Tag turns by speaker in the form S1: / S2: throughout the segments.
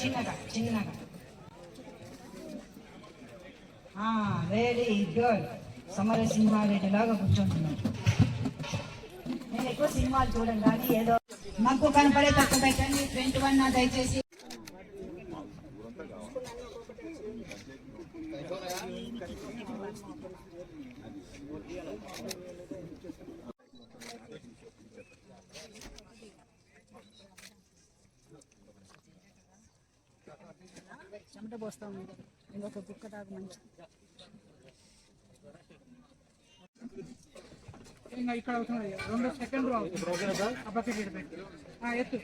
S1: చిన్నగా చిన్నగా. Very good Samarasimha Reddy లాగా కూర్చుంటున్నాను నేను ఎక్కువ సినిమాలు చూడండి కానీ ఏదో మగ్గు కనపడే తక్కువ పెట్టండి. ఫ్రంట్ వన్ దయచేసి. చెమట పోస్తాం ఇంకొక బుక్క దాకా మంచి
S2: ఇంకా ఇక్కడ అవుతుంది. రెండు సెకండ్ ఎత్తు.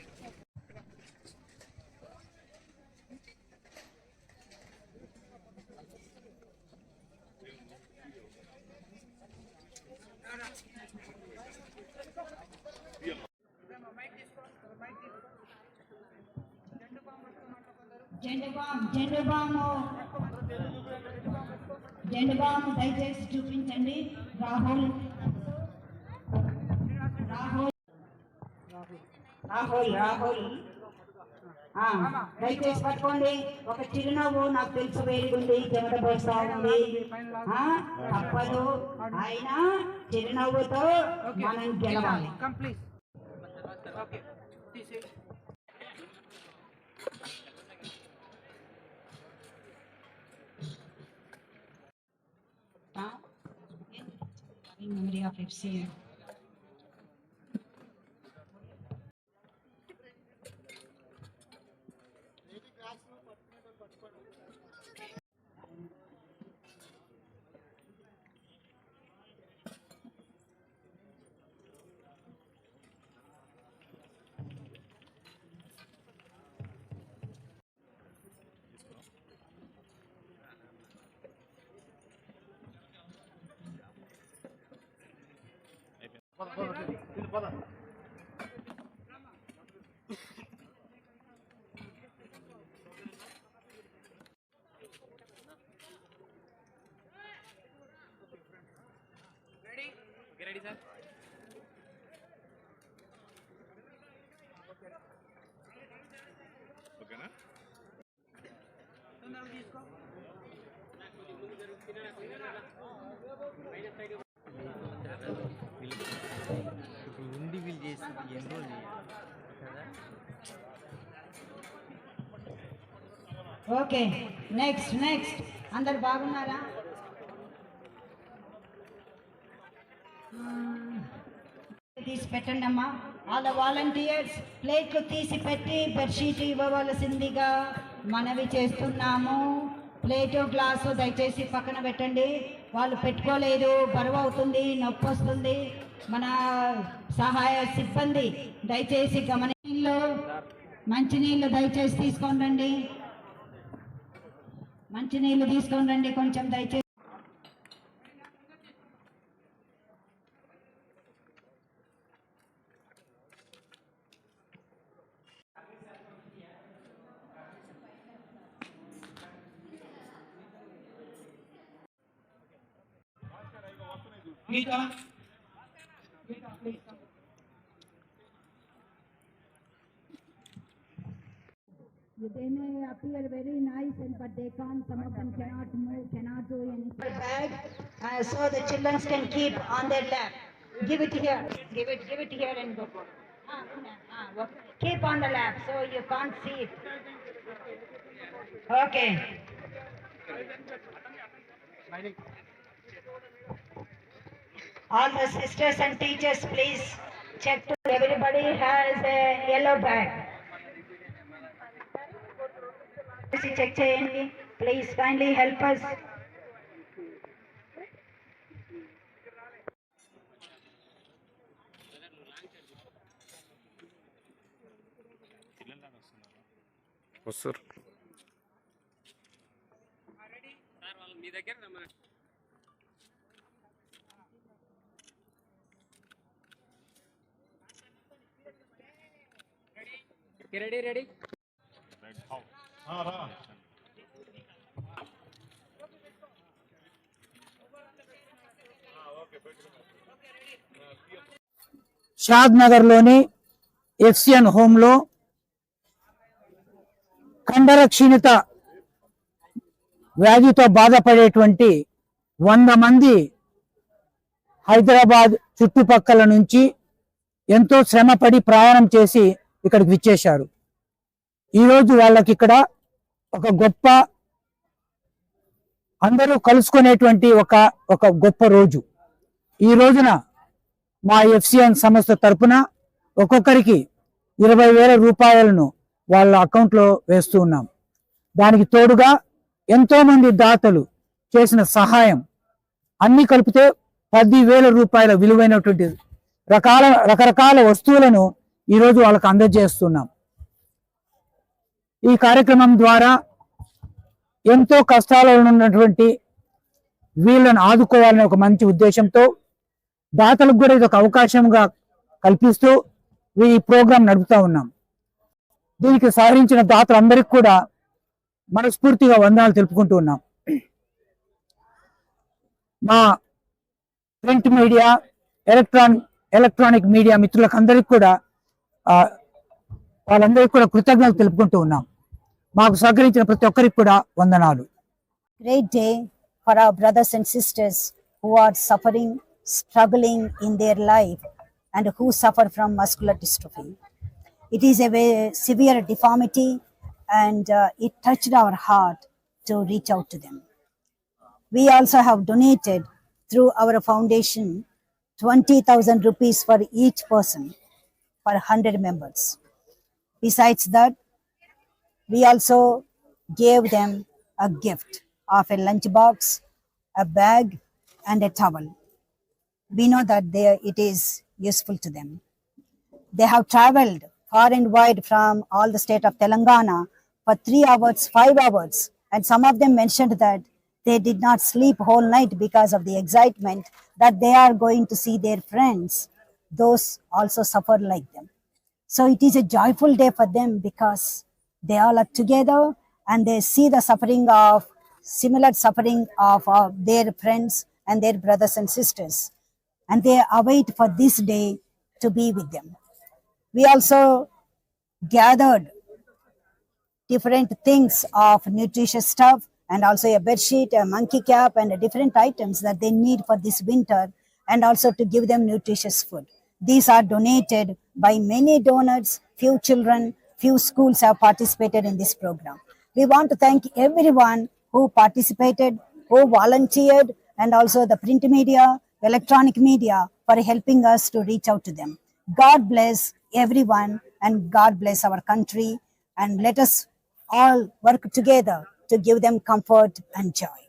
S1: Zandu balm Zandu balm Zandu balm దయచేసి చూపించండి. రాహుల్. రాహుల్. రాహుల్ రాహుల్. ఆ, దయచేసి పట్టుకోండి. ఒక చిరునవ్వు నాకు తెలుసు వేరుగుంది చెమట పోస్తా ఉంది. ఆ, తప్పదు. అయినా చిరునవ్వుతో మనం గెలవాలి.
S2: have seen తీసేయి
S1: in memory of FCM.
S2: తొందరగా తీసుకో
S3: చేస్తుంది ఎన్ని రోజులు కదా?
S1: ఓకే నెక్స్ట్ నెక్స్ట్ అందరు బాగున్నారా? తీసి పెట్టండి అమ్మా. వాళ్ళ వాలంటీర్స్ ప్లేట్లు తీసి పెట్టి బెడ్షీట్ ఇవ్వవలసిందిగా మనవి చేస్తున్నాము. ప్లేటు గ్లాసు దయచేసి పక్కన పెట్టండి. వాళ్ళు పెట్టుకోలేదు బరువు అవుతుంది నొప్పి వస్తుంది. మన సహాయ సిబ్బంది దయచేసి గమనిలో మంచినీళ్ళు దయచేసి తీసుకోండి రండి. మంచినీళ్ళు తీసుకోండి రండి. కొంచెం దయచేసి
S2: గీత
S1: They may appear very nice, and but they can't. Some of them cannot move, cannot do anything. Bag, uh, so the children can keep on their lap. Give it here. Give it. Give it here and go. Ah, ah, ah. Keep on the lap, so you can't see it. Okay. All the sisters and teachers, please check. To everybody has a yellow bag. చేసి check చేయండి please kindly help us
S4: వస్తారు
S3: ready ready
S2: షాద్ నగర్లోని FCN హోంలో
S5: కండర క్షీణత వ్యాధితో బాధపడేటువంటి వంద మంది హైదరాబాద్ చుట్టుపక్కల నుంచి ఎంతో శ్రమపడి ప్రయాణం చేసి ఇక్కడికి విచ్చేశారు ఈరోజు వాళ్ళకి ఇక్కడ ఒక గొప్ప అందరూ కలుసుకునేటువంటి ఒక ఒక గొప్ప రోజు. ఈ రోజున మా ఎఫ్సిఎన్ సంస్థ తరపున ఒక్కొక్కరికి ఇరవై వేల రూపాయలను వాళ్ళ అకౌంట్లో వేస్తూ ఉన్నాం. దానికి తోడుగా ఎంతో మంది దాతలు చేసిన సహాయం అన్ని కలిపితే పది వేల రూపాయల విలువైనటువంటి రకాల రకరకాల వస్తువులను ఈరోజు వాళ్ళకు అందజేస్తున్నాం. ఈ కార్యక్రమం ద్వారా ఎంతో కష్టాలలో ఉన్నటువంటి వీళ్ళను ఆదుకోవాలనే ఒక మంచి ఉద్దేశంతో దాతలకు కూడా ఇది ఒక అవకాశంగా కల్పిస్తూ ఈ ప్రోగ్రాం నడుపుతా ఉన్నాం. దీనికి సహరించిన దాతలందరికీ కూడా మనస్ఫూర్తిగా వందనాలు తెలుపుకుంటూ ఉన్నాం. మా print media electron electronic media మిత్రులకు అందరికీ కూడా వాళ్ళందరికీ కూడా కృతజ్ఞతలు తెలుపుకుంటూ ఉన్నాం మాకు సహకరించిన ప్రతి ఒక్కరికి కూడా వందనాలు
S1: great day for our brothers and sisters who are suffering, struggling in their life, and who suffer from muscular dystrophy. It is a very severe deformity, and uh, it touched our heart to reach out to them. We also have donated through our foundation 20,000 rupees for each for 100 members. Besides that, we also gave them a gift of a lunchbox, a bag, and a towel. We know that they, it is useful to them. They have traveled far and wide from all the state of Telangana for three hours, five hours, and some of them mentioned that they did not sleep whole night because of the excitement that they are going to see their friends. Those also suffer like them. So it is a joyful day for them because they all are together and they see the suffering of similar suffering of uh, their friends and their brothers and sisters. And they await for this day to be with them. We also gathered different things of nutritious stuff and also a bed sheet, a monkey cap, and different items that they need for this winter, and also to give them nutritious food. These are donated by many donors, few children, few schools have participated in this program. We want to thank everyone who participated, who volunteered, and also the print media, electronic media for helping us to reach out to them. God bless everyone and God bless our country and let us all work together to give them comfort and joy.